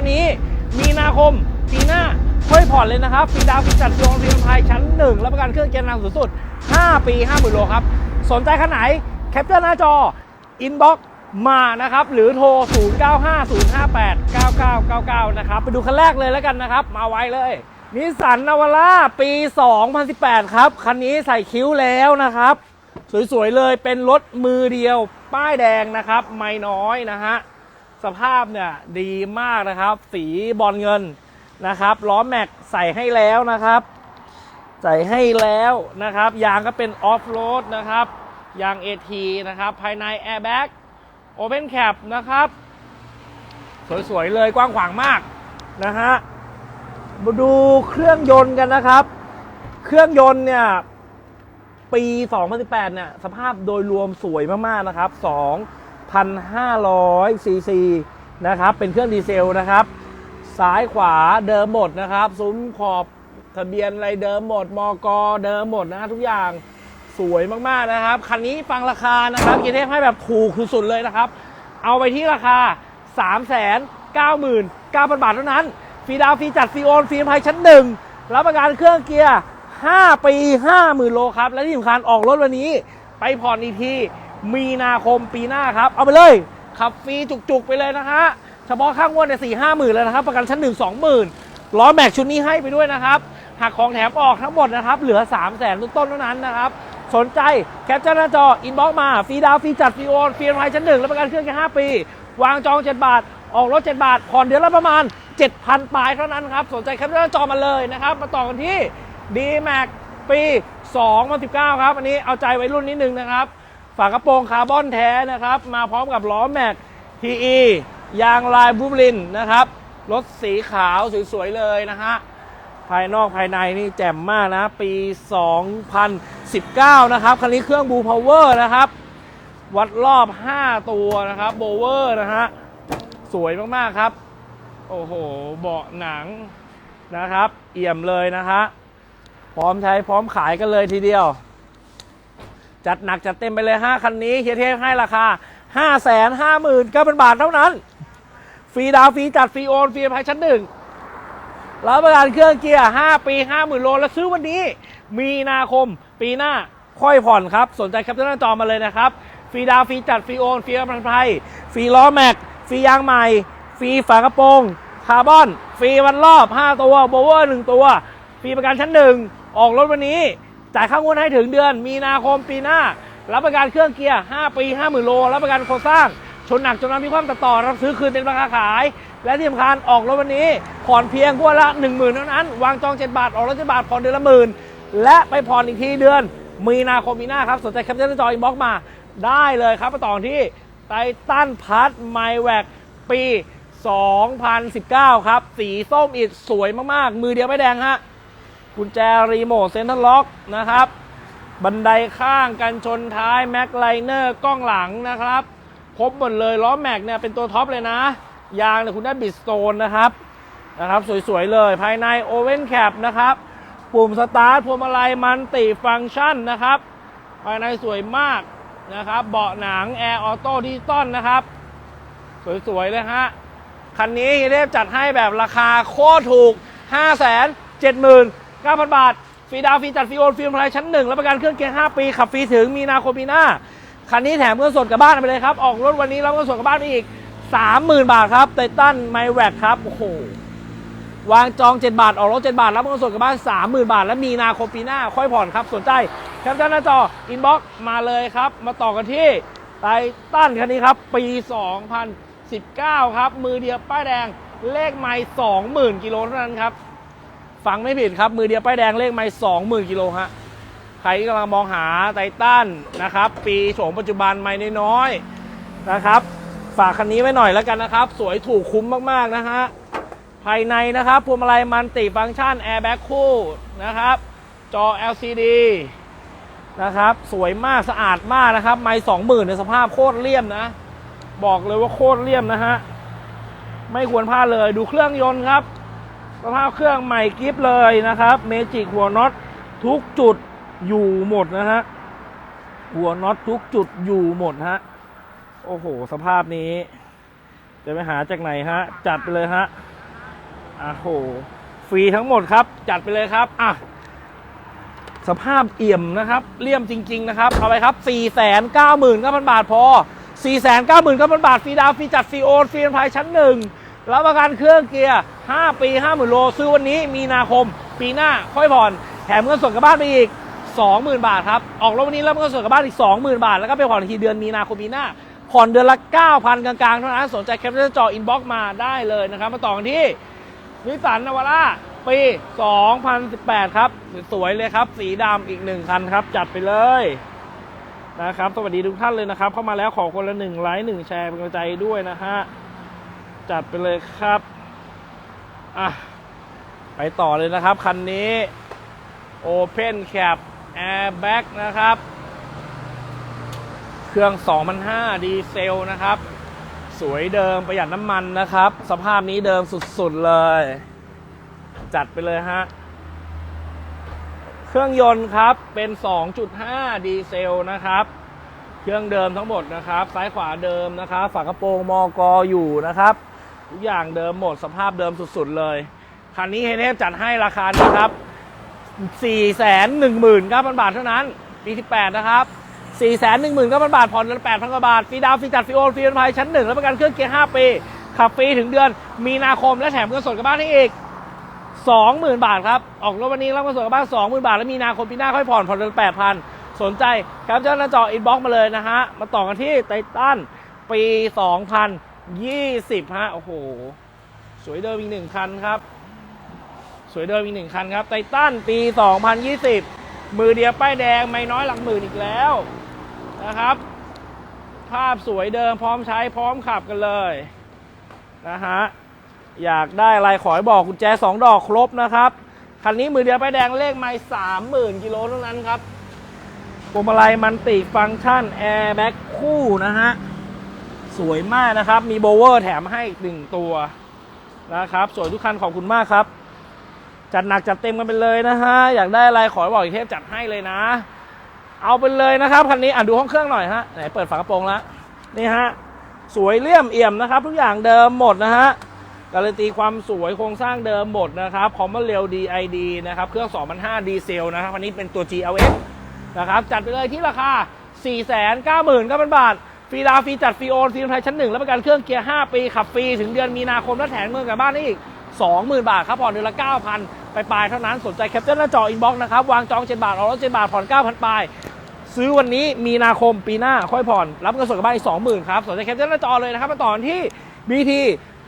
วันนี้มีนาคมปีหน้าค่อยผ่อนเลยนะครับฟรีดาวน์ฟรีจัดดวงฟรีไทยชั้นหนึ่งรับประกันเครื่องเกียร์นำสูงสุด 5 ปี 50,000โลครับ สนใจขนาดไหน แคปเจอร์หน้าจอ อินบ็อกมานะครับ หรือโทร 0950589999 นะครับ ไปดูคันแรกเลยแล้วกันนะครับ มาไว้เลยนิสสันนาวาร่าปี 2018 ครับ คันนี้ใส่คิ้วแล้วนะครับ สวยๆเลยเป็นรถมือเดียว ป้ายแดงนะครับ ไม่น้อยนะฮะ สภาพเนี่ยดีมากนะครับ สีบอลเงินนะครับล้อแม็กใส่ให้แล้วนะครับ ใส่ให้แล้วนะครับ ยางก็เป็นออฟโรดนะครับ ยาง AT นะครับ ภายในแอร์แบ็กโอเพนแคปนะครับ สวย ๆ เลยกว้างขวางมากนะฮะมาดูเครื่องยนต์กันนะครับ เครื่องยนต์เนี่ย ปี 2018เนี่ยสภาพโดยรวมสวยมาก ๆ นะครับ 2,500ซีซีนะครับเป็นเครื่องดีเซลนะครับ ซ้ายขวาเดิมหมดนะครับ ซุ้มขอบทะเบียนอะไรเดิมหมดมกเดิมหมดนะทุกอย่างสวยมากๆนะครับ คันนี้ฟังราคานะครับกีเทพให้แบบถูกสุดเลยนะครับ เอาไปที่ราคา 3 9 9 0 0 0 บาทเท่านั้นฟรีดาวฟรีจัดฟรีโอนฟรีภัยชั้นหนึ่งรับประกันเครื่องเกียร์ 5 ปี 50,000 โลครับ และที่สำคัญออกรถวันนี้ไปผ่อนอีกที มีนาคมปีหน้าครับ เอาไปเลย ขับฟรีจุกๆไปเลยนะฮะเฉพาะข้างงวดเนี่ยสี่ห้าหมื่นแล้วนะครับ ประกันชั้นหนึ่งสองหมื่นล้อแม็กชุดนี้ให้ไปด้วยนะครับหักของแถมออกทั้งหมดนะครับ เหลือ 3 0 0แสนต้นเท่านั้นนะครับ สนใจแคปเจอร์หน้าจอ อินบ็อกมา ฟรีดาว ฟรีจัด ฟรีโอนฟรีภัยชั้นหนึ่งรับประกันเครื่องแค่5ปี วางจอง 7 บาท ออกรถ 7 บาท ผ่อนเดือนละประมาณ 7,000 ปลายเท่านั้นครับ สนใจแคปเจอร์หน้าจอมาเลยนะครับ มาต่อกันที่ d m a x ปี 2019 ครับ อันนี้เอาใจไว้รุ่นนิดนึงนะครับ ฝากระโปรงคาร์บอนแท้นะครับ มาพร้อมกับล้อแม็ก TE ยางลายบูบลินนะครับ รถสีขาวสวยๆเลยนะฮะ ภายนอกภายในนี่แจ่มมากนะ ปี 2019 นะครับ คันนี้เครื่องบูพาวเวอร์นะครับ วัดรอบ 5 ตัวนะครับโบเวอร์นะฮะ สวยมากๆครับ โอ้โห เบาะหนังนะครับ เอี่ยมเลยนะฮะ พร้อมใช้พร้อมขายกันเลยทีเดียว จัดหนักจัดเต็มไปเลยฮะคันนี้เฮียเทพให้ราคา 5 5 9 0 0 0 0 บาทเท่านั้น ฟรีดาวฟรีจัดฟรีโอนฟรีภัยชั้นหนึ่งรับประกันเครื่องเกียร์ 5 ปี 50,000 โล แล้วซื้อวันนี้ มีนาคมปีหน้าค่อยผ่อนครับ สนใจแคปเจอร์หน้าจอมาเลยนะครับ ฟรีดาวฟรีจัดฟรีโอนฟรีภัยภัยฟรีล้อแม็กฟรียางใหม่ ฟรีฝากระโปรงคาร์บอน ฟรีวันรอบ 5 ตัวโบเวอร์ 1 ตัว ฟรีประกันชั้นหนึ่งออกรถวันนี้ จ่ายค่างวดให้ถึงเดือน มีนาคมปีหน้า รับประกันเครื่องเกียร์ 5 ปี 50,000 โล รับประกันโครงสร้าง ชนหนักจนน้ำมีความตัดต่อ รับซื้อคืนเต็มราคาขาย และที่สำคัญออกรถวันนี้ ผ่อนเพียงงวดละ 10,000เท่านั้น วางจอง 7 บาท ออกรถ7บาท ผ่อนเดือนละหมื่น และไปผ่อนอีกทีเดือน มีนาคมปีหน้าครับ สนใจแคปเจอร์จออินบ็อกมา ได้เลยครับไปต่อที่ไททันพัทไมแวกปี 2019 ครับ สีส้มอิดสวยมากๆ มือเดียวไม่แดงฮะ กุญแจรีโมทเซ็นทรัลล็อกนะครับ บันไดข้างกันชนท้ายแม็กไลเนอร์กล้องหลังนะครับ ครบหมดเลยล้อแม็กเนี่ยเป็นตัวท็อปเลยนะ ยางเนี่ยคุณได้บิดสโตนนะครับนะครับสวยๆเลยภายในโอเว่นแคปนะครับ ปุ่มสตาร์ทพวงมาลัยมันติฟังก์ชันนะครับ ภายในสวยมากนะครับ เบาะหนังแอร์ออโต้ดิจิตอลนะครับ สวยๆเลยฮะคันนี้เฮียเทพจัดให้แบบราคาโคตรถูก 5 7 9 0 0 0 9,000 บาท ฟรีดาวฟรีจัดฟรีโอนฟรีพลายชั้นหนึ่งรับประกันเครื่องเกียร์5ปีขับฟรีถึงมีนาคมปีหน้า คันนี้แถมเงินสดกลับบ้านไปเลยครับ ออกรถวันนี้รับเงินสดกลับบ้านไปอีก 30,000 บาทครับไททันไมแวกครับโอ้โหวางจอง 7 บาท ออกรถ 7 บาท รับเงินสดกลับบ้าน 30,000 บาท และมีนาคมปีหน้า ค่อยผ่อนครับ สนใจแคปชั่นหน้าจออินบ็อกมาเลยครับ มาต่อกันที่ไททันคันนี้ครับ ปี 2019 ครับ มือเดียวป้ายแดง เลขไมล์20,000 กิโลเท่านั้นครับ ฟังไม่ผิดครับ มือเดียวป้ายแดงเลขไมล์20,000กิโลฮะใครกำลังมองหาไททันนะครับ ปีโฉมปัจจุบันไม่น้อยๆนะครับ ฝากคันนี้ไว้หน่อยแล้วกันนะครับ สวยถูกคุ้มมากๆนะฮะภายในนะครับพวงมาลัยมันติฟังก์ชันแอร์แบ็กคู่นะครับ จอ LCD นะครับ สวยมากสะอาดมากนะครับ ไม่สองหมื่นในสภาพโคตรเลี่ยมนะ บอกเลยว่าโคตรเลี่ยมนะฮะ ไม่ควรพลาดเลยดูเครื่องยนต์ครับ สภาพเครื่องใหม่กิฟเลยนะครับเมจิกหัวน็อตทุกจุดอยู่หมดนะฮะหัวน็อตทุกจุดอยู่หมดฮะโอ้โห สภาพนี้ จะไปหาจากไหนฮะ จัดไปเลยฮะอะโหฟรีทั้งหมดครับ จัดไปเลยครับอะสภาพเอี่ยมนะครับเลี่ยมจริง ๆ นะครับ เอาไปครับ 4 9 9 0 0 0 บาทพอ 4 9 9 0 0 0 บาทฟรีดาวฟรีจัดฟรีโอนฟรีนภายชั้นหนึ่ง รับประกันเครื่องเกียร์ 5 ปี 50,000 โล ซื้อวันนี้มีนาคม ปีหน้าค่อยผ่อน แถมเงินสดกลับบ้านไปอีก 20,000 บาทครับ ออกรถวันนี้รับเงินสดกลับบ้านอีก 20,000 บาท แล้วก็ไปผ่อนทีเดือนมีนาคมปีหน้า ผ่อนเดือนละ 9,000 กลางๆ เท่านั้น สนใจแคปเจอร์จออินบ็อกมาได้เลยนะครับ มาต่อกันที่นิสสันนาวาร่าปี 2018 ครับ สวยๆเลยครับ สีดำอีกหนึ่งคันครับ จัดไปเลยนะครับ สวัสดีทุกท่านเลยนะครับ เข้ามาแล้วขอคนละหนึ่งไลค์หนึ่งแชร์เป็นกำลังใจด้วยนะฮะ จัดไปเลยครับอะไปต่อเลยนะครับ คันนี้ Open Cap Airbag นะครับ เครื่อง 2005 ดีเซลนะครับ สวยเดิมประหยัดน้ำมันนะครับ สภาพนี้เดิมสุดๆเลย จัดไปเลยฮะ เครื่องยนต์ครับเป็น 2.5 ดีเซลนะครับ เครื่องเดิมทั้งหมดนะครับ ซ้ายขวาเดิมนะครับ ฝากระโปรงมอกออยู่นะครับ ทุกอย่างเดิมหมดสภาพเดิมสุดๆเลย คันนี้เฮเนฟจัดให้ราคานี้ครับ4 1 9 0 0 0 บาทเท่านั้น ปี18นะครับ4 1 9 0 0 0 บาท ผ่อนเดือน8,000กว่าบาท ฟรีดาวฟรีจัดฟรีโอนฟรีบรรพายชั้นหนึ่งแล้วประกันเครื่องเกียร์ 5 ปี ขับฟรีถึงเดือนมีนาคมและแถมเงินสดกับบ้านให้อีก 20,000 บาทครับ ออกรถวันนี้รับเงินสดกับบ้าน 20,000 บาท แล้วมีนาคมปีหน้าค่อยผ่อนผ่อนเดือน8,000 สนใจครับเจ้าหน้าจออินบ็อกมาเลยนะฮะ มาต่อกันที่ไททันปี 2020ฮะโอ้โห สวยเดิมอีกหนึ่งคันครับ สวยเดิมอีกหนึ่งคันครับไททันปี 2020 มือเดียวป้ายแดงไม่น้อยหลักหมื่นอีกแล้วนะครับ ภาพสวยเดิมพร้อมใช้พร้อมขับกันเลยนะฮะอยากได้อะไรขอให้บอกกุญแจสองดอกครบนะครับคันนี้มือเดียวป้ายแดงเลขไม่สามหมื่นกิโลเท่านั้นครับพวงมาลัยมันติฟังก์ชันแอร์แบ็กคู่นะฮะ สวยมากนะครับ มีโบเวอร์แถมให้อีกหนึ่งตัวนะครับ สวยทุกคันขอบคุณมากครับ จัดหนักจัดเต็มกันไปเลยนะฮะ อยากได้อะไรขอบอกอีกเทพจัดให้เลยนะ เอาไปเลยนะครับคันนี้อะดูห้องเครื่องหน่อยฮะไหนเปิดฝากระโปรงแล้วนี่ฮะสวยเลี่ยมเอี่ยมนะครับ ทุกอย่างเดิมหมดนะฮะการันตีความสวยโครงสร้างเดิมหมดนะครับคอมมอนเร็ว DID นะครับ เครื่อง2005ดีเซลนะครับ อันนี้เป็นตัว GLX นะครับ จัดไปเลยที่ราคา 499,000 บาท ฟรีดาวฟรีจัดฟรีโอนฟรีไทยชั้นหนึ่งแล้วประกันเครื่องเกียร์ 5 ปี ขับฟรี ถึงเดือนมีนาคมและแถมเงินกลับบ้านได้อีก 20,000 บาทครับ ผ่อนเดือนละ 9,000 ไปปลายเท่านั้นสนใจแคปเจอร์หน้าจออินบ็อกซ์นะครับ วางจอง 7 บาท ออกรถ7บาท ผ่อน 9,000 ปลาย ซื้อวันนี้มีนาคมปีหน้าค่อยผ่อน รับเงินสดกลับบ้านอีก20,000ครับสนใจแคปเจอร์หน้าจอเลยนะครับมาต่อที่ BT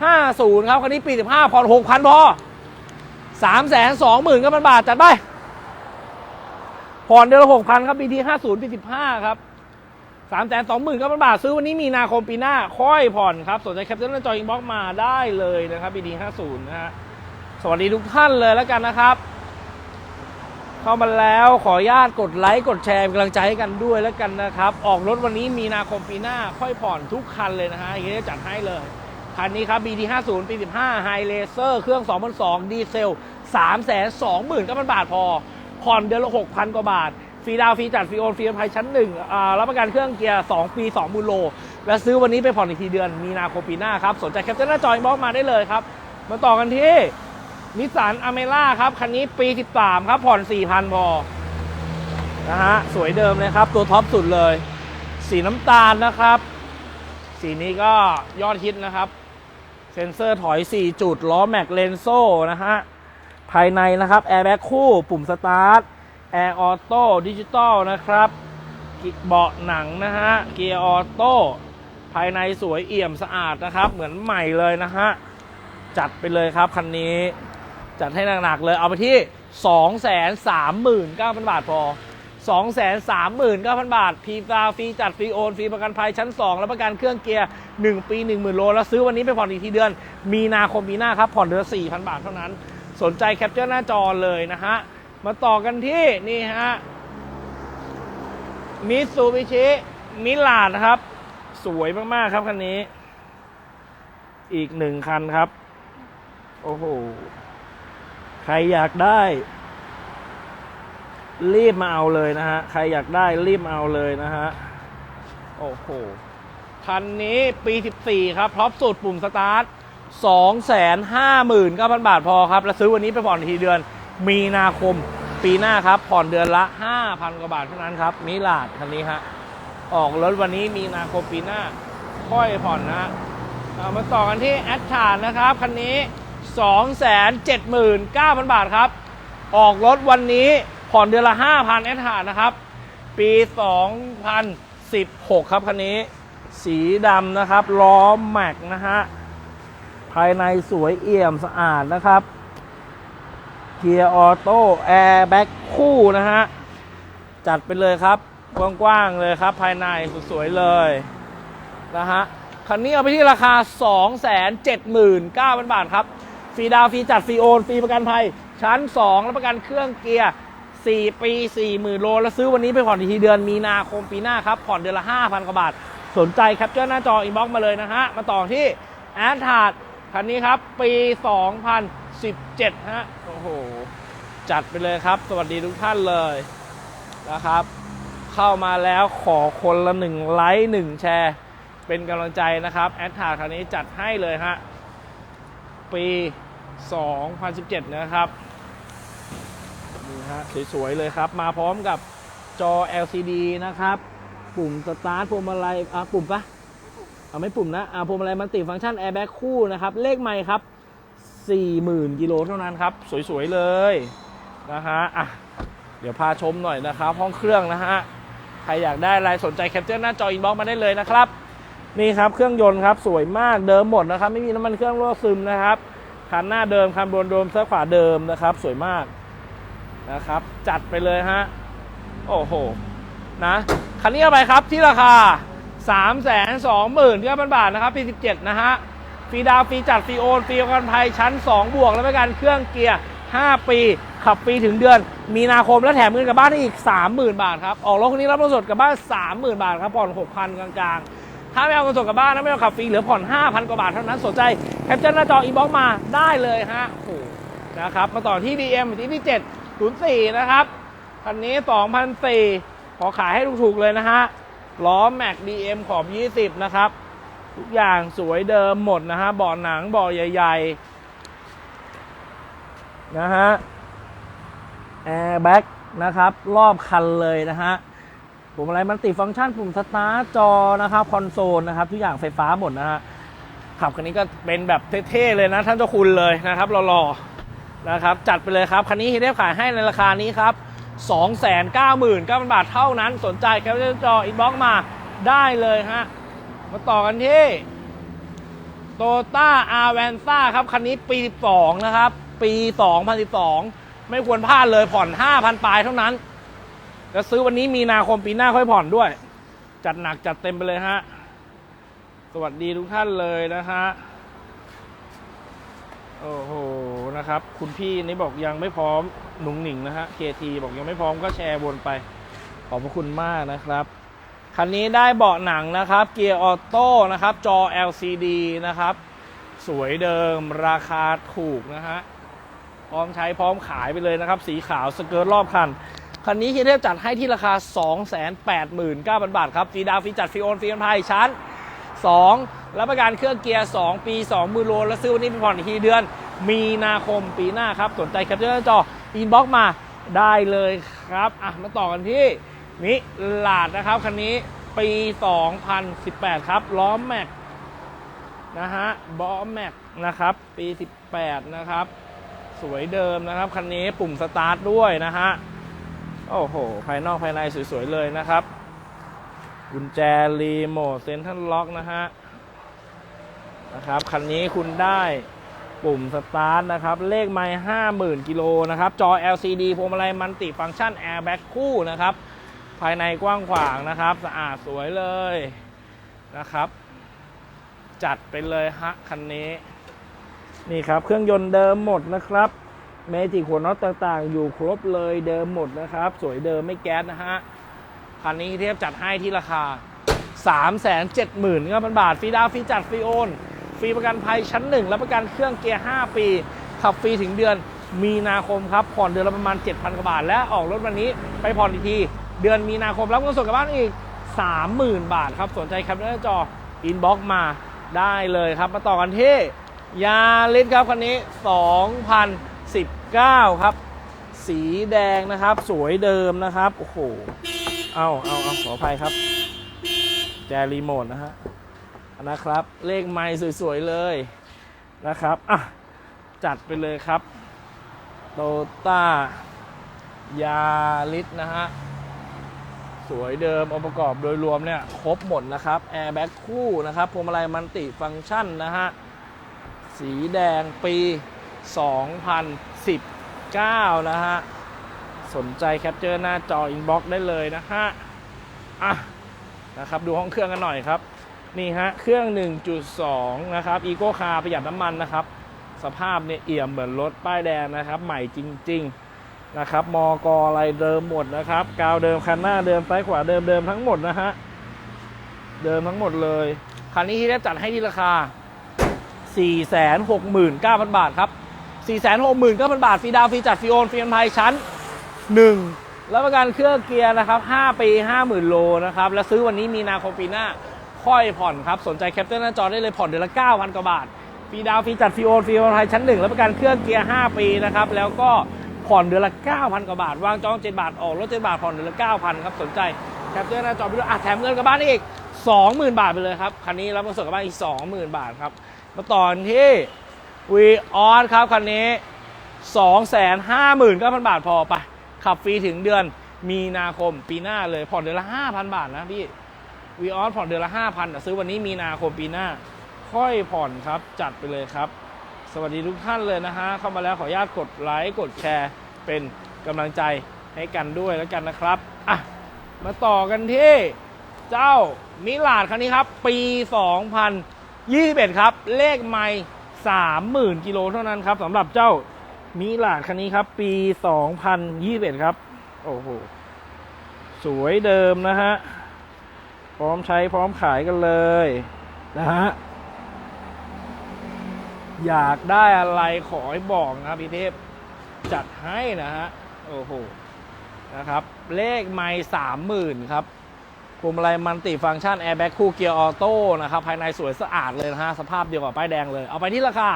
50ครับคันนี้ปี15ผ่อน6,000พอ320,000ก็พันบาทจัดไปผ่อนเดือนละ6,000ครับ BT 50ปี15ครับ 320,000ก็พันบาท ซื้อวันนี้มีนาคมปีหน้า ค่อยผ่อนครับ สนใจแคปเจอร์หน้าจออินบ็อกมาได้เลยนะครับ BT 50นะฮะ สวัสดีทุกท่านเลยแล้วกันนะครับ เข้ามาแล้วขออนุญาตกดไลค์ กดแชร์เป็นกำลังใจให้กันด้วยแล้วกันนะครับ ออกรถวันนี้มีนาคมปีหน้า ค่อยผ่อนทุกคันเลยนะฮะอย่างนี้จัดให้เลย คันนี้ครับ BT 50ปี15 High Laser เครื่อง2002ดีเซล320,000ก็บาทพอ ผ่อนเดือนละ6,000 กว่าบาท ฟรีดาวฟรีจัดฟรีโอนฟรีภัยชั้นหนึ่งรับประกันเครื่องเกียร์ 2 ปี 2มูลโล และซื้อวันนี้ไปผ่อนอีกทีเดือนมีนาคมปีหน้าครับ สนใจแคปเจอร์หน้าจอยบล็อกมาได้เลยครับ มาต่อกันที่นิสสันอเมร่าครับ คันนี้ปี 13 ครับ ผ่อน 4,000 พอ นะฮะ สวยเดิมเลยครับ ตัวท็อปสุดเลย สีน้ำตาลนะครับ สีนี้ก็ยอดฮิตนะครับ เซ็นเซอร์ถอย 4 จุด ล้อแม็กเลนโซ่นะฮะ ภายในนะครับ แอร์แบ็กคู่ ปุ่มสตาร์ท แอร์ออโต้ดิจิตอลนะครับเบาะหนังนะฮะ เกียร์ออโต้ภายในสวยเอี่ยมสะอาดนะครับ เหมือนใหม่เลยนะฮะ จัดไปเลยครับคันนี้ จัดให้หนักๆเลย เอาไปที่ 239,000 บาทพอ 239,000 บาท พีตาฟรีจัดฟรีโอนฟรีประกันภัยชั้น 2 แล้วประกันเครื่องเกียร์ 1 ปี 10,000 โล แล้วซื้อวันนี้ไปผ่อนอีกทีเดือน มีนาคมปีหน้าครับ ผ่อนเดือน4,000 บาทเท่านั้น สนใจแคปเจอร์หน้าจอเลยนะฮะ มาต่อกันที่นี่ฮะมิตซูบิชิมิลาดครับ สวยมาก ๆ ครับคันนี้ อีกหนึ่งคันครับ โอ้โห ใครอยากได้ รีบมาเอาเลยนะฮะ ใครอยากได้รีบมาเอาเลยนะฮะ โอ้โห คันนี้ปี 14 ครับ พร้อมสูตรปุ่มสตาร์ท 259,000 บาทพอครับ แล้วซื้อวันนี้ไปผ่อนทีเดือน มีนาคมปีหน้าครับ ผ่อนเดือนละ 5,000 กว่าบาทเท่านั้นครับมิลาดคันนี้ฮะออกรถวันนี้มีนาคมปีหน้า ค่อยผ่อนนะฮะเอามาต่อกันที่แอดชาร์นะครับคันนี้ 279,000 บาทครับ ออกรถวันนี้ผ่อนเดือนละ 5,000แอดชาร์นะครับ ปี 2016 ครับคันนี้ สีดำนะครับล้อแม็กนะฮะภายในสวยเอี่ยมสะอาดนะครับ เกียร์ออโต้แอร์แบ็คคู่นะฮะ จัดไปเลยครับ กว้างๆเลยครับภายในสวยๆเลย นะฮะ คันนี้เอาไปที่ราคา 279,000 บาทครับ ฟรีดาวฟรีจัดฟรีโอน ฟรีประกันภัย ชั้น 2 และประกันเครื่องเกียร์ 4 ปี 40,000 โล แล้วซื้อวันนี้ไปผ่อนทีเดือนมีนาคมปีหน้าครับ ผ่อนเดือนละ 5,000 กว่าบาท สนใจแคปเจอร์หน้าจออินบ็อกซ์มาเลยนะฮะ มาต่อที่แอนทาร์ดคันนี้ครับ ปี 2017 ฮะ โอ้โห จัดไปเลยครับ สวัสดีทุกท่านเลยนะครับ เข้ามาแล้วขอคนละหนึ่งไลค์หนึ่งแชร์ เป็นกำลังใจนะครับ แอดทาร์ดคันนี้จัดให้เลยฮะ ปี 2017 นะครับนี่ฮะ สวยๆเลยครับ มาพร้อมกับจอ LCD นะครับ ปุ่มสตาร์ทพวงมาลัยอะปุ่มปะเอาไม่ปุ่มนะอ่าพวงมาลัยมันติฟังก์ชันแอร์แบ็กคู่นะครับ เลขใหม่ครับ 40,000กิโลเท่านั้นครับ สวยๆเลยนะฮะอะเดี๋ยวพาชมหน่อยนะครับห้องเครื่องนะฮะใครอยากได้อะไรสนใจแคปเจอร์หน้าจออินบ็อกมาได้เลยนะครับ นี่ครับเครื่องยนต์ครับสวยมากเดิมหมดนะครับ ไม่มีน้ำมันเครื่องรั่วซึมนะครับคันหน้าเดิมคันบนโดมเสื้อขวาเดิมนะครับ สวยมากนะครับ จัดไปเลยฮะโอ้โหนะคันนี้เอาไปครับที่ราคา 3 2 9 0 0 0บาทนะครับปี17นะฮะ ฟรีดาวฟรีจัดฟรีโอนฟรีประกันภัยชั้น 2 บวก แล้วประกันเครื่องเกียร์ 5 ปี ขับฟรีถึงเดือน มีนาคมและแถมเงินกับบ้านได้อีก 30,000 บาทครับ ออกรถคนนี้รับเงินสดกับบ้าน 30,000 บาทครับผ่อน6,000 กลางๆ ถ้าไม่เอาเงินสดกับบ้านนะไม่เอาขับฟรีเหลือผ่อน 5,000 กว่าบาทเท่านั้นสนใจแคปเจอร์หน้าจออีบ็อกมาได้เลยฮะโอ้นะครับมาต่อที่ BM ที่ที่704 นะครับคันนี้ 2,004ขอขายให้ถูกๆเลยนะฮะล้อแม็ก DM ขอบ 20 นะครับ ทุกอย่างสวยเดิมหมดนะฮะเบาะหนังเบาะใหญ่ ๆ นะฮะแอร์แบ็กนะครับ รอบคันเลยนะฮะปุ่มอะไรมันติฟังก์ชันปุ่มสตาร์จอนะครับคอนโซลนะครับ ทุกอย่างไฟฟ้าหมดนะฮะขับคันนี้ก็เป็นแบบเท่ๆเลยนะ ท่านเจ้าคุณเลยนะครับรอๆนะครับ จัดไปเลยครับ คันนี้ฮดเดฟขายให้ในราคานี้ครับ 299,000 บาทเท่านั้นสนใจแคปจออินบ็อกมาได้เลยฮะ มาต่อกันที่โตต้าอาร์แวนซ่าครับ คันนี้ปี 12 นะครับ ปี 2012 ไม่ควรพลาดเลยผ่อน 5,000 ปลายเท่านั้นแล้วซื้อวันนี้มีนาคมปีหน้าค่อยผ่อนด้วย จัดหนักจัดเต็มไปเลยฮะ สวัสดีทุกท่านเลยนะฮะ โอ้โห นะครับ คุณพี่นี่บอกยังไม่พร้อมหนุ่งหนิงนะฮะ KT บอกยังไม่พร้อมก็แชร์วนไป ขอบพระคุณมากนะครับ คันนี้ได้เบาะหนังนะครับ เกียร์ออโต้นะครับ จอ LCD นะครับ สวยเดิมราคาถูกนะฮะ พร้อมใช้พร้อมขายไปเลยนะครับ สีขาวสเกิร์ตรอบคัน คันนี้เฮียเทพจัดให้ที่ราคา 289,000 บาทครับฟรีดาวฟรีจัดฟรีโอนฟรีกันภัยชั้น 2 รับประกันเครื่องเกียร์ 2 ปี 2 มือโลแล้วซื้อวันนี้ไปผ่อนทีเดือน มีนาคมปีหน้าครับ สนใจแคปเจอร์หน้าจออินบ็อกมาได้เลยครับ อะ มาต่อกันที่ นิลาดนะครับคันนี้ปี 2018 ครับ ล้อแม็กนะฮะบอแม็กนะครับ ปี 18 นะครับ สวยเดิมนะครับ คันนี้ปุ่มสตาร์ทด้วยนะฮะ โอ้โห ภายนอกภายในสวย ๆ เลยนะครับ กุญแจรีโมทเซ็นทรัลล็อกนะฮะ นะครับ คันนี้คุณได้ปุ่มสตาร์ทนะครับ เลขไม่ห้าหมื่นกิโลนะครับ จอ LCD พวงมาลัยมันติฟังก์ชันแอร์แบ็กคู่นะครับ ภายในกว้างขวางนะครับ สะอาดสวยเลยนะครับ จัดไปเลยฮะคันนี้ นี่ครับเครื่องยนต์เดิมหมดนะครับ เมจิกหัวน็อตต่างๆ อยู่ครบเลยเดิมหมดนะครับ สวยเดิมไม่แก๊สนะฮะคันนี้เทียบจัดให้ที่ราคา 3 7 0 0 0 0เงินบาทฟรีดาวฟรีจัดฟรีโอนฟรีประกันภัยชั้น 1 และประกันเครื่องเกียร์ 5 ปี ขับฟรีถึงเดือนมีนาคมครับ ผ่อนเดือนละประมาณ 7,000 กว่าบาท และออกรถวันนี้ไปผ่อนอีกที เดือนมีนาคมรับเงินสดกลับบ้านอีก 30,000 บาทครับ สนใจครับหน้าจออินบ็อกมาได้เลยครับ มาต่อกันที่ยาลิสครับคันนี้ 2019 ครับ สีแดงนะครับ สวยเดิมนะครับ โอ้โห เอาเอาเอาขออภัยครับ แจรีโมทนะฮะนะครับ เลขไม้สวย ๆ เลยนะครับ อะ จัดไปเลยครับ โตต้ายาลิสนะฮะ สวยเดิมองค์ประกอบโดยรวมเนี่ยครบหมดนะครับแอร์แบ็กคู่นะครับพวงมาลัยมันติฟังก์ชันนะฮะสีแดงปี 2019 นะฮะ สนใจแคปเจอร์หน้าจออินบ็อกซ์ได้เลยนะฮะ อะ นะครับ ดูห้องเครื่องกันหน่อยครับ นี่ฮะ เครื่อง 1.2 นะครับอีโก้คาร์ประหยัดน้ำมันนะครับ สภาพเนี่ยเอี่ยมเหมือนรถป้ายแดงนะครับ ใหม่จริง ๆ นะครับมอกออะไรเดิมหมดนะครับ กาวเดิมคันหน้าเดิมซ้ายขวาเดิมเดิมทั้งหมดนะฮะเดิมทั้งหมดเลยคันนี้ที่ได้จัดให้ที่ราคา 469,000 บาทครับ 469,000 บาทฟรีดาวฟรีจัดฟรีโอนฟรีอนภัยชั้น 1 รับประกันเครื่องเกียร์นะครับ 5 ปี 50,000 โลนะครับ และซื้อวันนี้มีนาคมปีหน้า ค่อยผ่อนครับ สนใจแคปเจอร์หน้าจอได้เลยผ่อนเดือนละ 9,000 กว่าบาทฟรีดาวฟรีจัดฟรีโอนฟรีอนภัยชั้น 1 รับประกันเครื่องเกียร์ 5 ปีนะครับ แล้วก็ ผ่อนเดือนละ 9,000 กว่าบาท วางจอง 7 บาท ออกรถ7บาท ผ่อนเดือนละ 9,000 ครับ สนใจแคปเจอร์หน้าจอไปด้วยอะแถมเงินกลับบ้านอีก 20,000 บาทไปเลยครับ คันนี้รับเงินสดกลับบ้านอีก 20,000 บาทครับ มาต่อที่วีออสครับคันนี้ 259,000 บาทพอไป ขับฟรีถึงเดือนมีนาคมปีหน้าเลย ผ่อนเดือนละ 5,000 บาทนะพี่วีออสผ่อนเดือนละ 5,000แต่ซื้อวันนี้มีนาคมปีหน้า ค่อยผ่อนครับจัดไปเลยครับสวัสดีทุกท่านเลยนะฮะ เข้ามาแล้วขออนุญาตกดไลค์ กดแชร์ เป็นกำลังใจให้กันด้วยแล้วกันนะครับอะมาต่อกันที่เจ้ามิลาดคันนี้ครับ ปี 2021 ครับ เลขไม่30,000 กิโลเท่านั้นครับสำหรับเจ้ามิลาดคันนี้ครับ ปี 2021 ครับ โอ้โห สวยเดิมนะฮะ พร้อมใช้พร้อมขายกันเลย นะฮะ อยากได้อะไรขอให้บอกนะพี่เทพ จัดให้นะฮะ โอ้โห นะครับ เลขไม่สามหมื่นครับพวงมาลัยมันติฟังก์ชันแอร์แบ็กคู่เกียร์ออโต้นะครับ ภายในสวยสะอาดเลยนะฮะ สภาพเดียวกับป้ายแดงเลย เอาไปที่ราคา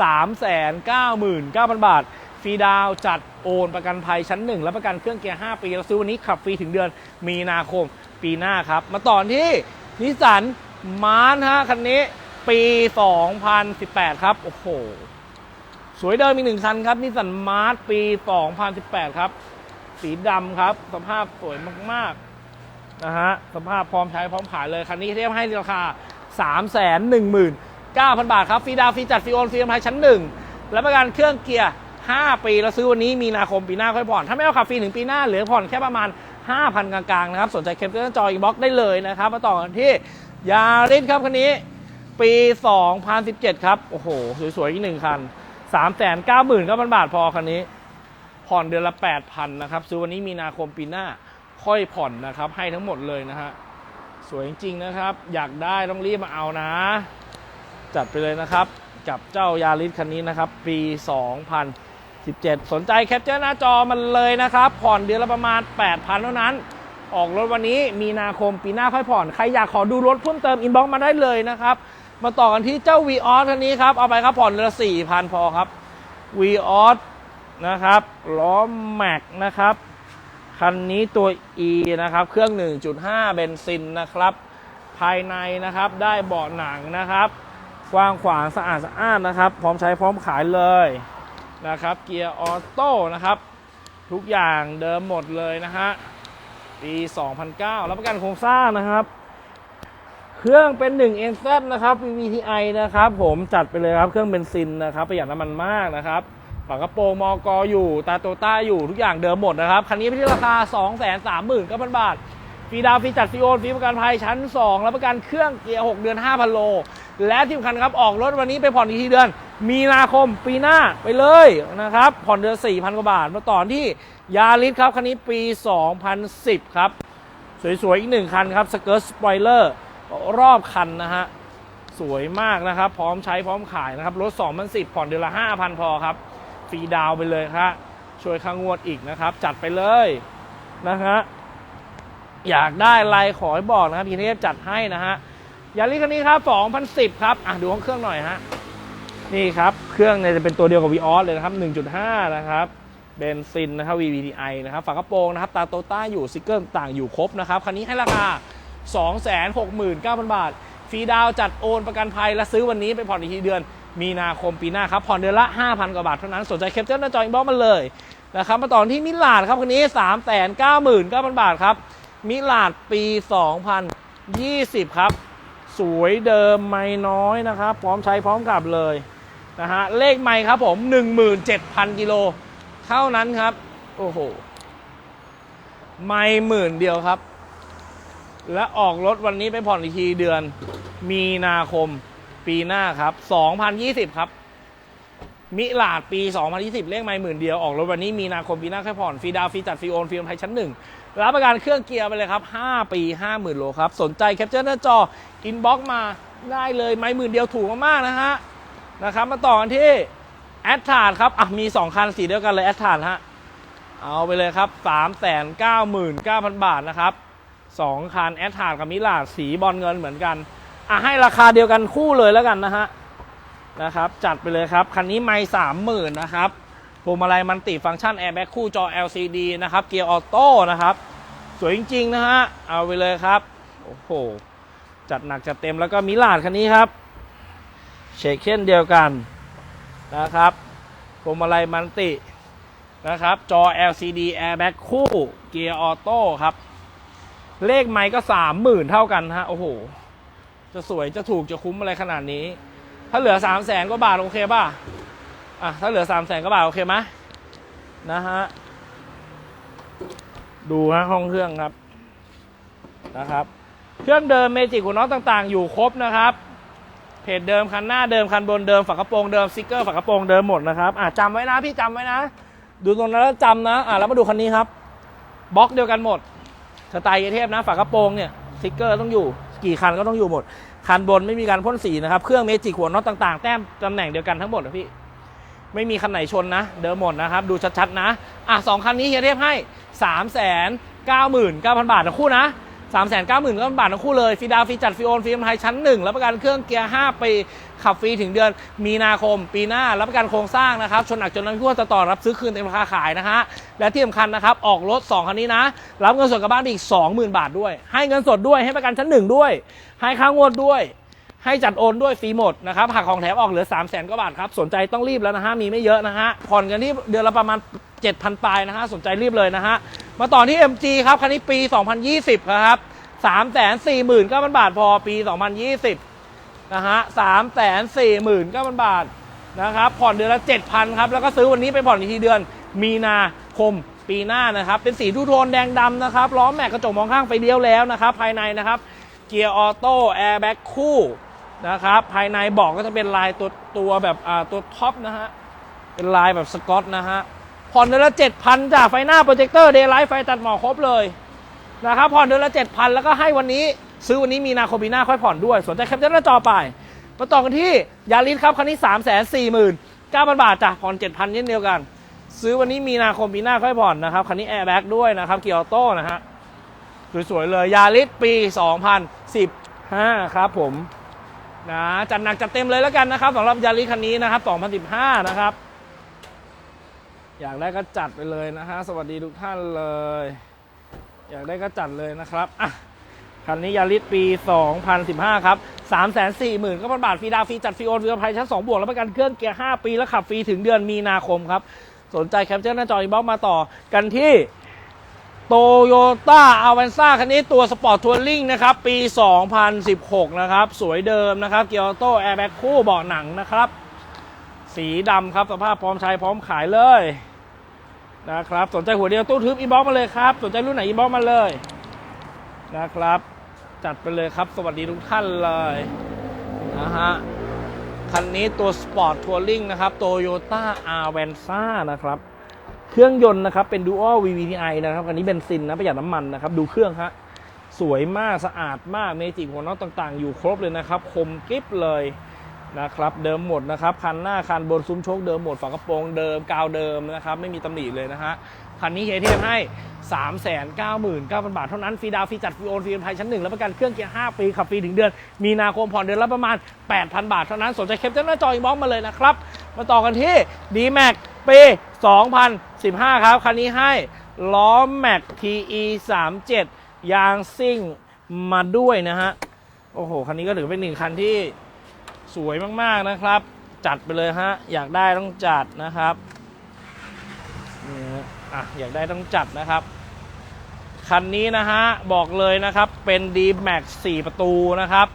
3 9 9 0 0 0 บาท ฟรีดาวจัดโอนประกันภัยชั้น 1 และประกันเครื่องเกียร์ 5 ปีแล้วซื้อวันนี้ขับฟรีถึงเดือนมีนาคมปีหน้าครับ มาต่อที่นิสสันมาร์ฮะคันนี้ปี 2018 ครับ โอ้โห สวยเดิมอีกหนึ่งคันครับนิสสันมาร์ปี 2018 ครับ สีดำครับ สภาพสวยมากๆนะฮะสภาพพร้อมใช้พร้อมขายเลย คันนี้เทียบให้ราคา 3 1 9 0 0 0 บาทครับฟรีดาวฟรีจัดฟรีโอนฟรีอภัยชั้น1และประกันเครื่องเกียร์ 5 ปีแล้วซื้อวันนี้มีนาคมปีหน้าค่อยผ่อน ถ้าไม่เอาขับฟรีถึงปีหน้าเหลือผ่อนแค่ประมาณ 5,000 กลางๆนะครับสนใจเคปเตอร์จอยบล็อกได้เลยนะครับมาต่อกันที่ยาริสครับคันนี้ ปี 2017 ครับโอ้โหสวยๆอีกหนึ่งคัน 399,000บาทพอคันนี้ ผ่อนเดือนละ 8,000 นะครับ ซื้อวันนี้มีนาคมปีหน้าค่อยผ่อนนะครับ ให้ทั้งหมดเลยนะฮะ สวยจริงๆนะครับ อยากได้ต้องรีบมาเอานะ จัดไปเลยนะครับ กับเจ้ายาริสคันนี้นะครับ ปี 2017 สนใจแคปเจอร์หน้าจอมันเลยนะครับ ผ่อนเดือนละประมาณ 8,000 เท่านั้น ออกรถวันนี้มีนาคมปีหน้าค่อยผ่อน ใครอยากขอดูรถเพิ่มเติมอินบ็อกมาได้เลยนะครับ มาต่อกันที่เจ้า v ีออสคันนี้ครับ เอาไปครับผ่อนเดือนละ4,000พอครับ v ีออสนะครับล้อแม็กนะครับ คันนี้ตัว E นะครับ เครื่อง 1.5 เบนซินนะครับ ภายในนะครับได้เบาะหนังนะครับ กว้างขวางสะอาดสะอ้านนะครับ พร้อมใช้พร้อมขายเลยนะครับ เกียร์ออโต้นะครับ ทุกอย่างเดิมหมดเลยนะฮะปี 2009 รับประกันโครงสร้างนะครับ เครื่องเป็น1 n z นะครับ VVTi นะครับผมจัดไปเลยครับเครื่องเบนซินนะครับประหยัดน้ำมันมากนะครับฝากระโปรงมอกออยู่ ตาโตต้าอยู่ทุกอย่างเดิมหมดนะครับ คันนี้ไปที่ราคา 2 3 9 0 0 0 บาทฟรีดาวฟรีจัดฟรีโอนฟรีประกันภัยชั้น2รับประกันเครื่องเกียร์ 6 เดือน 5,000 โล และที่สำคัญครับ ออกรถวันนี้ไปผ่อนอีกทีเดือน มีนาคมปีหน้าไปเลยนะครับ ผ่อนเดือน 4,000 กว่าบาท มาต่อที่ยาริสครับ คันนี้ปี 2010 ครับ สวยๆ อีกหนึ่งคันครับสเกิร์ตสปอยเลอร์ รอบคันนะฮะ สวยมากนะครับ พร้อมใช้พร้อมขายนะครับ รถ 2010 ผ่อนเดือนละ 5,000 พอครับ ฟรีดาวไปเลยครับช่วยค่างวดอีกนะครับ จัดไปเลยนะฮะ อยากได้ไรขอให้บอกนะครับพีเทพจัดให้นะฮะ ยาริคันนี้ครับ 2010 ครับ อะ ดูห้องเครื่องหน่อยฮะ นี่ครับ เครื่องเนี่ยจะเป็นตัวเดียวกับวีออสเลยนะครับ 1.5 นะครับเบนซินนะครับ VVTi นะครับ ฝากระโปรงนะครับ ตาโตต้าอยู่สติกเกอร์ต่างอยู่ครบนะครับ คันนี้ให้ราคา 269,000 บาท ฟรีดาวจัดโอนประกันภัยและซื้อวันนี้ไปผ่อนอีกทีเดือน มีนาคมปีหน้าครับ ผ่อนเดือนละ 5,000 กว่าบาทเท่านั้น สนใจเคปเจอร์หน้าจออินบ็อกซ์มาเลยนะครับ มาต่อที่มิลาดครับคันนี้ 399,000 บาทครับ มิลาดปี 2020 ครับ สวยเดิมไม่น้อยนะครับ พร้อมใช้พร้อมกลับเลยนะฮะ เลขไม่ครับผม 17,000 กิโล เท่านั้นครับ โอ้โห ไม่หมื่นเดียวครับ และออกรถวันนี้ไปผ่อนอีกทีเดือน มีนาคมปีหน้าครับ 2020 ครับ มิลาดปี 2020 เลขไม่หมื่นเดียว ออกรถวันนี้มีนาคมปีหน้าแค่ผ่อนฟรีดาวฟรีจัดฟรีโอนฟรีไทยชั้นหนึ่งรับประกันเครื่องเกียร์ไปเลยครับ 5 ปี 50,000 โลครับ สนใจแคปเจอร์หน้าจออินบ็อกมาได้เลยไม่หมื่นเดียวถูกมากๆนะฮะนะครับ มาต่อกันที่แอดทาร์ครับอะมี 2 คันสีเดียวกันเลยแอดทาร์ฮะเอาไปเลยครับ 399,000 บาทนะครับ 2 คันแอดทาร์กับมิลาดสีบอลเงินเหมือนกันอะให้ราคาเดียวกันคู่เลยแล้วกันนะฮะนะครับ จัดไปเลยครับ คันนี้ไม่สามหมื่นนะครับพวงมาลัยมันติฟังก์ชันแอร์แบ็กคู่จอ LCD นะครับ เกียร์ออโต้นะครับ สวยจริง ๆ นะฮะ เอาไปเลยครับ โอ้โห จัดหนักจัดเต็มแล้วก็มิลาดคันนี้ครับ เชคเช่นเดียวกันนะครับพวงมาลัยมันตินะครับ จอ LCD airbag คู่ เกียร์ออโต้ครับ เลขไม้ก็สามหมื่นเท่ากันฮะโอ้โห จะสวยจะถูกจะคุ้มอะไรขนาดนี้ ถ้าเหลือสามแสนกว่าบาทโอเคป่ะอะถ้าเหลือสามแสนกว่าบาทโอเคไหมนะฮะดูฮะห้องเครื่องครับนะครับ เครื่องเดิมเมจิกหัวน็อตต่างๆ อยู่ครบนะครับเพจเดิมคันหน้าเดิมคันบนเดิมฝากระโปรงเดิมสติกเกอร์ฝากระโปรงเดิมหมดนะครับอะจำไว้นะพี่จำไว้นะ ดูตรงนั้นแล้วจำนะอะแล้วมาดูคันนี้ครับบล็อกเดียวกันหมด สไตล์เทพนะฝากระโปรงเนี่ยสติกเกอร์ต้องอยู่กี่คันก็ต้องอยู่หมด คันบนไม่มีการพ่นสีนะครับเครื่องเมจิกหัวน็อตต่างๆ แต้มตำแหน่งเดียวกันทั้งหมดนะพี่ไม่มีคันไหนชนนะ เดิมหมดนะครับ ดูชัดๆนะ อะสองคันนี้เฮียเทพให้สามแสนเก้าหมื่นเก้าพันบาททั้งคู่นะสามแสนเก้าหมื่นเก้าพันบาททั้งคู่เลยฟีดาฟีจัดฟีโอนฟรีไทยชั้นหนึ่งรับประกันเครื่องเกียร์ห้าปี ขับฟรีถึงเดือนมีนาคม ปีหน้ารับประกันโครงสร้างนะครับ ชนหนักจนน้ำท่วมจะต่อรับซื้อคืนเต็มราคาขายนะฮะและที่สำคัญนะครับ ออกรถ2คันนี้นะ รับเงินสดกลับบ้านอีก 20,000 บาทด้วย ให้เงินสดด้วยให้ประกันชั้นหนึ่งด้วย ให้ค่างวดด้วยให้จัดโอนด้วยฟรีหมดนะครับหักของแถมออกเหลือ 3 0 0แสนกว่าบาทครับ สนใจต้องรีบแล้วนะฮะ มีไม่เยอะนะฮะ ผ่อนกันที่เดือนละประมาณ 7,000 ปลายนะฮะ สนใจรีบเลยนะฮะ มาต่อที่ MG ครับ คันนี้ปี 2020 ครับ3 4 9 0 0 0 บาทพอปี 2020 นะฮะ3 4 9 0 0 0บาทนะครับ ผ่อนเดือนละ7,000ครับ แล้วก็ซื้อวันนี้ไปผ่อนอีกทีเดือน มีนาคมปีหน้านะครับ เป็นสีทูโทนแดงดำนะครับ ล้อแม็กกระจกมองข้างไฟเลี้ยวแล้วนะครับ ภายในนะครับ เกียร์ออโต้ แอร์แบ็กคู่นะครับ ภายในเบอกก็จะเป็นลายตัวตัวแบบอ่าตัวท็อปนะฮะ เป็นลายแบบสกอตนะฮะ ผ่อนเดือนละ7,000จาไฟหน้าโปรเจคเตอร์เดย์ไลท์ไฟตัดหมอกครบเลยนะครับ ผ่อนเดือนละ7,000แล้วก็ให้วันนี้ ซื้อวันนี้มีนาคมปีหน้าค่อยผ่อนด้วย สนใจแคปเจอร์หน้าจอไป มาต่อกันที่ยาริสครับคันนี้3 4 9 0 0 0บาทจ้ะผ่อน7,000เช่นเดียวกัน ซื้อวันนี้มีนาคมปีหน้าค่อยผ่อนนะครับคันนี้แอร์แบ็กด้วยนะครับเกียร์ออโต้นะฮะสวยๆเลยยาริสปี 2015 ครับผมนะจัดหนักจัดเต็มเลยแล้วกันนะครับสำหรับยาริสคันนี้นะครับ 2015 นะครับอยากได้ก็จัดไปเลยนะฮะ สวัสดีทุกท่านเลย อยากได้ก็จัดเลยนะครับอะ คันนี้ยาริสปี 2015 ครับ 3 4 0 0 0 0ก็พันบาทฟรีดาวฟรีจัดฟรีโอนฟรีอภัยชั้น 2 บวก แล้วประกันเครื่องเกียร์ 5 ปี แล้วขับฟรีถึงเดือนมีนาคมครับ สนใจแคปเจอร์หน้าจออินบ็อกมาต่อกันที่โตโยต้าอ v เวนซ่าคันนี้ตัวสปอร์ตทัวริงนะครับ ปี 2016 นะครับ สวยเดิมนะครับ เกียร์ออโต้แอร์แบ็กคู่เบาะหนังนะครับ สีดำครับ สภาพพร้อมใช้พร้อมขายเลยนะครับ สนใจหัวเดียวตู้ทึบอินบ็อกมาเลยครับ สนใจรุ่นไหนอินบ็อกมาเลยนะครับ จัดไปเลยครับ สวัสดีทุกท่านเลยนะฮะ คันนี้ตัวสปอร์ตทัวริงนะครับโตโยต้าอาร์เวนซ่านะครับ เครื่องยนต์นะครับ เป็น Dual VVTi นะครับ คันนี้เบนซินนะ ประหยัดน้ำมันนะครับ ดูเครื่องฮะ สวยมาก สะอาดมาก เมจิกหัวน็อตต่างๆ อยู่ครบเลยนะครับ คมกริบเลยนะครับ เดิมหมดนะครับ คันหน้าคันบนซุ้มโชคเดิมหมด ฝากระโปรงเดิม กาวเดิมนะครับ ไม่มีตำหนิเลยนะฮะ คันนี้เฮเทมให้ 3 9 9 0 0 0 บาท เท่านั้นฟรีดาวฟรีจัดฟรีโอนฟรีเป็นภัยชั้นหนึ่งแล้วประกันเครื่องเกียร์ 5 ปี ขับฟรีถึงเดือน มีนาคมผ่อนเดือนละประมาณ 8,000 บาท เท่านั้นสนใจเคปเจ้าหน้าจออินบ็อกมาเลยนะครับ มาต่อกันที่ d m a x ปี 2015 ครับ คันนี้ให้ล้อแม็ก TE 37ยางซิ่งมาด้วยนะฮะ โอ้โห คันนี้ก็ถือเป็นหนึ่งคันที่สวยมาก ๆ นะครับ จัดไปเลยฮะ อยากได้ต้องจัดนะครับ อะอยากได้ต้องจัดนะครับ คันนี้นะฮะ บอกเลยนะครับเป็น D Max 4 ประตูนะครับ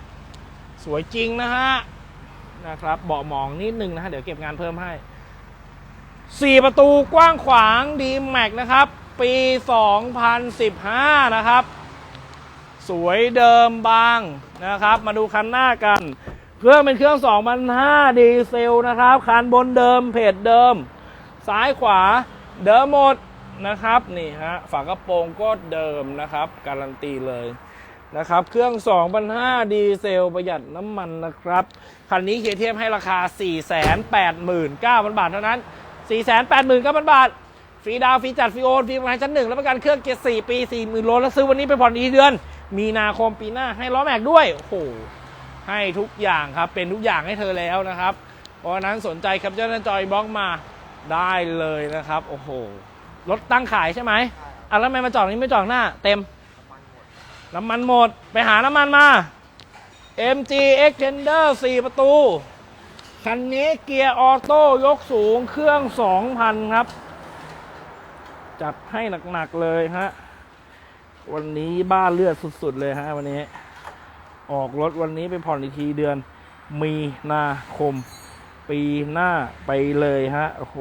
สวยจริงนะฮะนะครับเบาะหมองนิดนึงนะฮะ เดี๋ยวเก็บงานเพิ่มให้ 4 ประตูกว้างขวาง D Max นะครับ ปี 2015 นะครับ สวยเดิมบางนะครับ มาดูคันหน้ากันเครื่องเป็นเครื่อง 2005 ดีเซลนะครับ คันบนเดิมเพจเดิม ซ้ายขวา เดิมหมดนะครับนี่ฮะฝากระโปรงก็เดิมนะครับ การันตีเลยนะครับ เครื่อง2005ดีเซลประหยัดน้ำมันนะครับ คันนี้เคเทียมให้ราคา 489,000 บาทเท่านั้น 489,000 บาท ฟรีดาวฟรีจัดฟรีโอนฟรีประกันชั้นหนึ่งแล้วประกันเครื่องเกียร์4ปี 40,000โลแล้วซื้อวันนี้ไปผ่อนอีกเดือน มีนาคมปีหน้าให้ล้อแม็กด้วย โอ้โห ให้ทุกอย่างครับ เป็นทุกอย่างให้เธอแล้วนะครับ เพราะฉะนั้นสนใจครับเจ้าหน้าจอยบล็อกมา ได้เลยนะครับ โอ้โห รถตั้งขายใช่ไหมอะแล้วทำไมมาจอดนี้ไม่จอดหน้า เต็ม น้ำมันหมด ไปหาน้ำมันมา MG Extender 4 ประตู คันนี้เกียร์ออโต้ยกสูงเครื่อง 2,000 ครับ จัดให้หนัก ๆ เลยฮะ วันนี้บ้านเลือดสุด ๆ เลยฮะวันนี้ ออกรถวันนี้ไปผ่อนอีกทีเดือน มีนาคม ปีหน้าไปเลยฮะ โอ้โห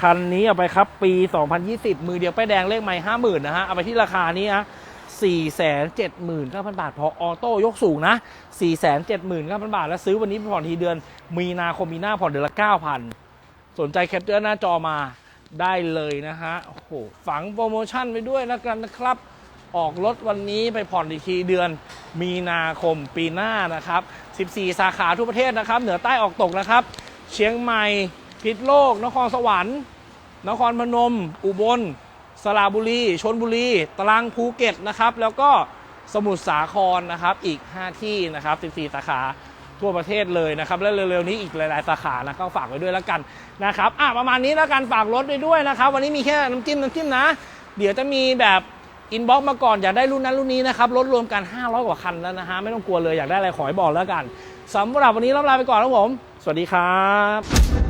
คันนี้เอาไปครับปี 2020 มือเดียวป้ายแดงเลขไม่ห้าหมื่นนะฮะ เอาไปที่ราคานี้ฮะ4 7 9 0 0 0 บาท พอออโต้ยกสูงนะ 4 7 9 0 0 0 บาท แล้วซื้อวันนี้ไปผ่อนทีเดือน มีนาคมมีหน้าผ่อนเดือนละ 9,000 สนใจแคปเจอร์หน้าจอมาได้เลยนะฮะ โอ้โห ฝังโปรโมชั่นไปด้วยแล้วกันนะครับ ออกรถวันนี้ไปผ่อนอีกทีเดือน มีนาคมปีหน้านะครับ 14 สาขาทั่วประเทศนะครับ เหนือใต้ออกตกนะครับ เชียงใหม่ พิษณุโลก นครสวรรค์ นครพนม อุบล สระบุรี ชนบุรี ตรังภูเก็ตนะครับ แล้วก็สมุทรสาครนะครับ อีก 5 ที่นะครับ 14 สาขาทั่วประเทศเลยนะครับ และเร็วๆนี้อีกหลายๆสาขานะก็ฝากไว้ด้วยแล้วกันนะครับอะประมาณนี้แล้วกันฝากรถด้วยด้วยนะครับ วันนี้มีแค่น้ำจิ้มน้ำจิ้มนะ เดี๋ยวจะมีแบบ อินบ็อกมาก่อนอยากได้รุ่นนั้นรุ่นนี้นะครับรถรวมกัน 500 กว่าคันแล้วนะฮะไม่ต้องกลัวเลยอยากได้อะไรขอให้บอกแล้วกันสำหรับวันนี้ลาไปก่อนครับผม สวัสดีครับ